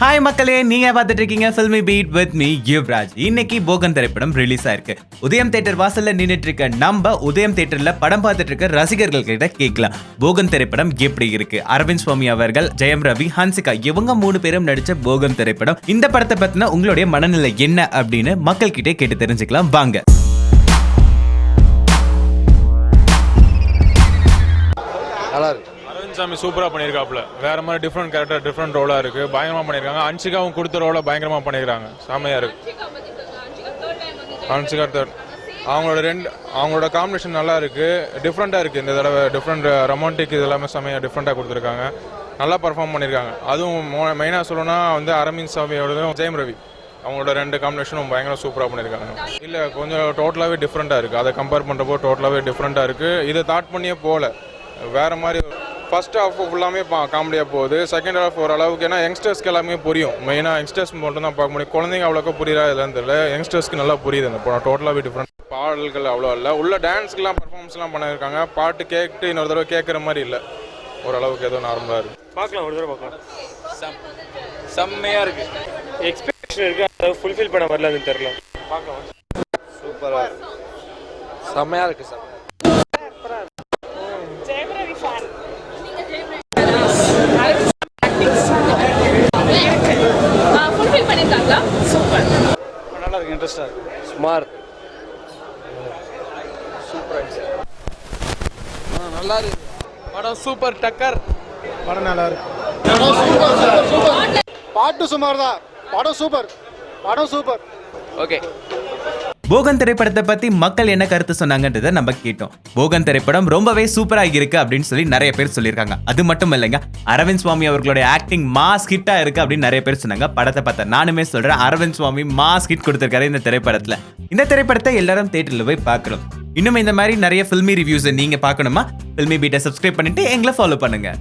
Hi மக்களே நீங்க பார்த்துட்டு இருக்கீங்க filmy beat with me Yuvaraj இன்னைக்கு போகன் திரைப்படம் ரிலீஸ் ஆயிருக்கு. உதயம் தேட்டர் வாசல்ல நின்றுட்டு இருக்க நம்ம உதயம் தேட்டர்ல படம் பார்த்துட்டு இருக்க ரசிகர்கள் கிட்ட கேட்கலாம். போகன் திரைப்படம் எப்படி இருக்கு? அரவிந்த் சுவாமி அவர்கள் ஜெயம் ரவி ஹன்சிகா இவங்க மூணு பேரும் நடிச்ச போகன் திரைப்படம். இந்த படத்தை பத்தின உங்களுடைய மனநிலை என்ன அப்படின்னு மக்கள் கிட்டே கேட்டு தெரிஞ்சுக்கலாம். வாங்க. நல்லா இருக்கு. அரவிந்த் சாமி சூப்பராக பண்ணியிருக்காப்புல. வேற மாதிரி டிஃப்ரெண்ட் கேரக்டர் டிஃப்ரெண்ட் ரோலாக இருக்கு. பயங்கரமாக பண்ணியிருக்காங்க. அன்சிகாவும் கொடுத்த ரோலை பயங்கரமாக பண்ணியிருக்காங்க. செம்மையாக இருக்கு. அன்சிகா தேர்ட் அவங்களோட ரெண்டு அவங்களோட காம்பினேஷன் நல்லா இருக்கு. டிஃப்ரெண்ட்டாக இருக்கு. இந்த தடவை டிஃப்ரெண்ட் ரொமான்டிக் இது எல்லாமே செம்மையாக டிஃப்ரெண்ட்டாக கொடுத்துருக்காங்க. நல்லா பர்ஃபார்ம் பண்ணியிருக்காங்க. அதுவும் மெயினாக சொல்லணும்னா வந்து அரவிந்த் சாமியோடதும் ஜெயம் ரவி. அவங்களோட ரெண்டு காம்பினேஷனும் பயங்கர சூப்பராக பண்ணியிருக்காங்க. இல்லை கொஞ்சம் டோட்டலாகவே டிஃப்ரெண்ட்டாக இருக்குது அதை கம்பேர் பண்ணுறப்போ டோட்டலாகவே டிஃப்ரெண்ட்டாக இருக்குது இதை தாட் பண்ணியே போகல. வேறு மாதிரி ஃபர்ஸ்ட் ஹாஃப் ஃபுல்லாமே காமெடியாக போகுது. செகண்ட் ஹாஃப் ஓரளவுக்கு ஏன்னா யங்ஸ்டர்ஸ்க்கு எல்லாமே புரியும். மெயினாக யங்ஸ்டர்ஸ் மட்டும் தான் பார்க்க முடியும். குழந்தைங்க அவ்வளோக்கா புரியுதா இல்லைன்னு தெரியல. யங்ஸ்டர்ஸ்க்கு நல்லா புரியுது அந்த படம். டோட்டலாகவே டிஃப்ரெண்ட் பாடல்கள் அவ்வளோ இல்லை. உள்ள டான்ஸ்க்குலாம் பர்ஃபார்மன்ஸ்லாம் பண்ணியிருக்காங்க. பாட்டு கேட்டு இன்னொரு தடவை கேட்குற மாதிரி இல்லை. ஓரளவுக்கு ஏதோ நார்மலாக இருக்குது பார்க்கலாம் ஒரு தடவை பார்க்கலாம். செம்மையா இருக்கு. எக்ஸ்பெக்டேஷன் இருக்கு? அதை ஃபுல்ஃபில் பண்ண வரல அதுன்னு தெரியல பார்க்கலாம் சூப்பராக இருக்கு செம்மையாக இருக்கு. சார் ஃபுல்ஃபில் பண்ணியிருக்காங்களா சூப்பர் நல்லா இருக்கு இன்ட்ரெஸ்டாக இருக்கு ஸ்மார்ட் நல்லா இருக்கு. படம் சூப்பர் டக்கர். படம் நல்லா இருக்கு. பாட்டு சுமார் தான். படம் சூப்பர் படம் சூப்பர் ஓகே போகன் திரைப்படத்தை பத்தி மக்கள் என்ன கருத்து சொன்னாங்கன்றதை நம்ம கேட்டோம். போகன் திரைப்படம் ரொம்பவே சூப்பரா இருக்கு அப்படின்னு சொல்லி நிறைய பேர் சொல்லியிருக்காங்க. அது மட்டும் இல்லைங்க அரவிந்த் சுவாமி அவர்களுடைய ஆக்டிங் மாஸ் ஹிட்டா இருக்கு அப்படின்னு நிறைய பேர் சொன்னாங்க. படத்தை பார்த்தா நானுமே சொல்றேன் அரவிந்த் சுவாமி மாஸ் ஹிட் கொடுத்திருக்காரு இந்த திரைப்படத்துல. இந்த திரைப்படத்தை எல்லாரும் தேட்டரில் போய் பார்க்கணும். இன்னும் இந்த மாதிரி நிறைய ஃபில்மி ரிவ்யூஸை நீங்க பார்க்கணுமா? ஃபில்மி பீட்டை சப்ஸ்கிரைப் பண்ணிட்டு எங்களை ஃபாலோ பண்ணுங்க.